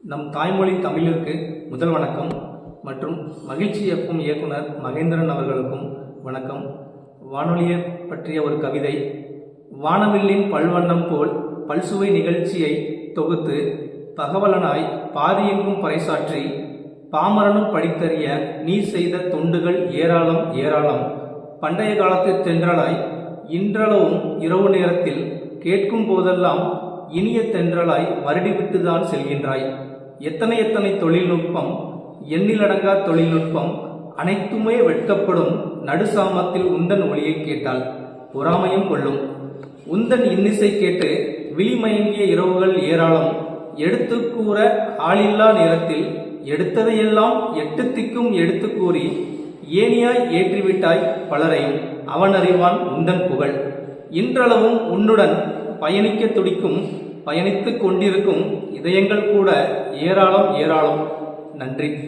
நம் தாய்மொழி தமிழிற்கு முதல் வணக்கம் மற்றும் மகிழ்ச்சி எஃப்எம் இயக்குனர் மகேந்திரன் அவர்களுக்கும் வணக்கம். வானொலியை பற்றிய ஒரு கவிதை வானவில்லின் பல்வண்ணம் போல் பல்சுவை நிகழ்ச்சியை தொகுத்து தகவலனாய் பாதியெங்கும் பறைசாற்றி பாமரனும் படித்தறிய நீ செய்த தொண்டுகள் ஏராளம் ஏராளம். பண்டைய காலத்து தென்றலாய் இன்றளவும் இரவு நேரத்தில் கேட்கும் போதெல்லாம் இனிய தென்றலாய் மறுடிவிட்டுதான் செல்கின்றாய். எத்தனை எத்தனை தொழில்நுட்பம் எண்ணிலடங்கா தொழில்நுட்பம் அனைத்துமே வெட்கப்படும் நடுசாமத்தில் உந்தன் ஒளியை கேட்டால் பொறாமையும் கொள்ளும். உந்தன் இன்னிசை கேட்டு விழிமயங்கிய இரவுகள் ஏராளம். எடுத்து கூற ஆளில்லா நேரத்தில் எடுத்ததையெல்லாம் எட்டு திக்கும் எடுத்து கூறி ஏனியாய் ஏற்றிவிட்டாய் பலரையும். அவன் அறிவான் உந்தன் புகழ். இன்றளவும் உன்னுடன் பயணிக்க துடிக்கும் பயணித்துக் கொண்டிருக்கும் இதயங்கள் கூட ஏராளம் ஏராளம். நன்றி.